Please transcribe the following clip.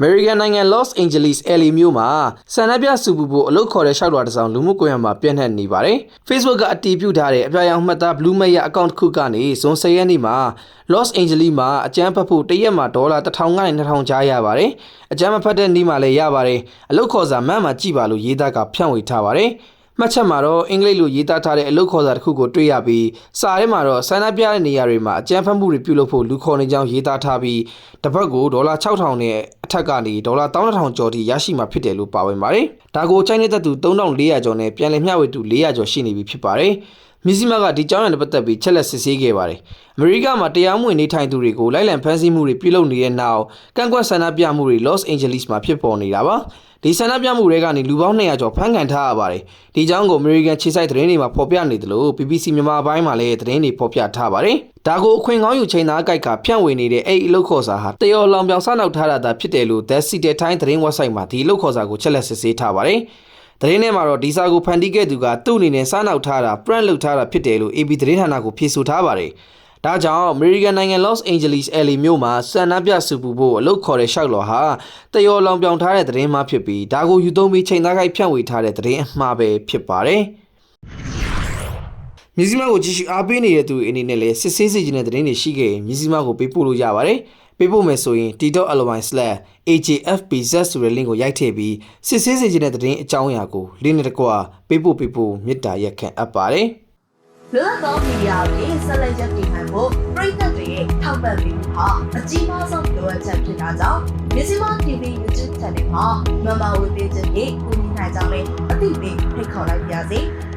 American နိုင်ငံ Los Angeles LA မြို့မှာဆန္ဒပြစုပူဖို့အလုပ်ခေါ်တဲ့ရှောက်လွှာတစ်စောင်လူမှုကွန်ရက်မှာပြန့်နှံ့နေပါတယ်။ Facebook ကအတည်ပြုထားတဲ့အပြာရောင်မှတ်သား Blue Mayer account တစ်ခုကနေဇွန်10ရက်နေ့မှာ Los Angeles မှာအကြမ်းဖက်ဖို့တစ်ရက်မှာဒေါ်လာ1000ကနေ2000ကြားရပါတယ်။အကြမ်းမဖက်တဲ့နေ့မှာလည်းရပါတယ်။အလုပ်ခေါ်စာမန့်မှာကြည့်ပါလို့ရေးသားကဖြန့်ဝေထားပါတယ်။ မှတ်ချက်မှာတော့အင်္ဂလိပ်လိုရေးသားထားတဲ့အလုပ်ခေါ်စာတစ်ခုကိုတွေ့ရပြီးစာထဲမှာတော့ဆန္ဒပြတဲ့နေရာတွေမှာအကြမ်းဖက်မှုတွေပြုလုပ်ဖို့လူခေါ်နေကြောင်းရေးသားထားပြီးတစ်ပတ်ကိုဒေါ်လာ6000နဲ့အထက်ကနေဒေါ်လာ12000ကျော်ထိရရှိမှာဖြစ်တယ်လို့ပါဝင်ပါတယ်။ဒါကိုချိုင်းနေတဲ့သူ3400ကျော်နဲ့ပြန်လည်မျှဝေသူ400ကျော်ရှိနေပြီဖြစ်ပါတယ်။ မြစည်းမကဒီကြောင်းရံနဲ့ပတ်သက်ပြီးချက်လက်စစ်ဆေးခဲ့ပါတယ်။အမေရိကမှာတရားမဝင်နေထိုင်သူတွေကိုလိုက်လံဖမ်းဆီးမှုတွေပြုလုပ်နေတဲ့နောက်ကန့်ကွက်ဆန္ဒပြမှုတွေ Los Angeles မှာဖြစ်ပေါ်နေတာပါ။ဒီဆန္ဒပြမှုတွေကနေလူပေါင်း200ကျော်ဖမ်းခံထားရပါတယ်။ဒီကြောင်းကို American ခြေစိုက်သတင်းတွေမှာဖော်ပြနေတယ်လို့ BBC မြန်မာပိုင်းမှာလည်းသတင်းတွေဖော်ပြထားပါတယ်။ဒါကိုအခွင့်ကောင်းယူချိန်သားကြိုက်ကဖြန့်ဝေနေတဲ့အဲ့ဒီအလုပ်ခေါ်စာဟာတယောလောင်ပြောင်စနောက်ထားတာသာဖြစ်တယ်လို့ The City Times သတင်း website မှာဒီအလုပ်ခေါ်စာကိုချက်လက်စစ်ဆေးထားပါတယ်။ သတင်းထဲမှာတော့ဒီစာကိုဖန်တီးခဲ့သူကသူ့အနေနဲ့စားနောက်ထားတာ print လုပ်ထားတာဖြစ်တယ်လို့ AB သတင်းဌာနကိုဖြေဆိုထားပါတယ်။ဒါကြောင့် American နိုင်ငံ Los Angeles LA မြို့မှာဆန္ဒပြစုပူဖို့အလုပ်ခေါ်တဲ့ရှောက်လော်ဟာတယောလောင်ပြောင်ထားတဲ့သတင်းမှဖြစ်ပြီးဒါကိုယူသုံးပြီးချိန်သားခိုက်ဖြန့်ဝေထားတဲ့သတင်းအမှားပဲဖြစ်ပါတယ်။ မြစည်းမကိုကြည့်ရှုအားပေးနေတဲ့သူအနေနဲ့လည်းစစ်ဆေးစီခြင်းတဲ့သတင်းတွေရှိခဲ့ရင်မြစည်းမကိုပေးပို့လို့ရပါတယ်။ပေးပို့မယ်ဆိုရင် t.ly/ajfpz ဆိုတဲ့ link ကိုရိုက်ထည့်ပြီးစစ်ဆေးစီခြင်းတဲ့သတင်းအကြောင်းအရာကို link နဲ့တကွပေးပို့ပေးဖို့မေတ္တာရက်ခံအပ်ပါတယ်။လွတ်လပ်သောမီဒီယာတွေဆက်လက်ရပ်တည်နိုင်ဖို့ပြည်သက်တွေရဲ့ထောက်ပံ့ပေးမှုဟာအကြီးမားဆုံးလိုအပ်ချက်ဖြစ်တာကြောင့်မြစီမ TV YouTube Channel မှာမမဝေပေးခြင်းဖြင့်ကူညီနိုင်ကြောင်းလည်းအသိပေးဖိတ်ခေါ်လိုက်ပါရစေ။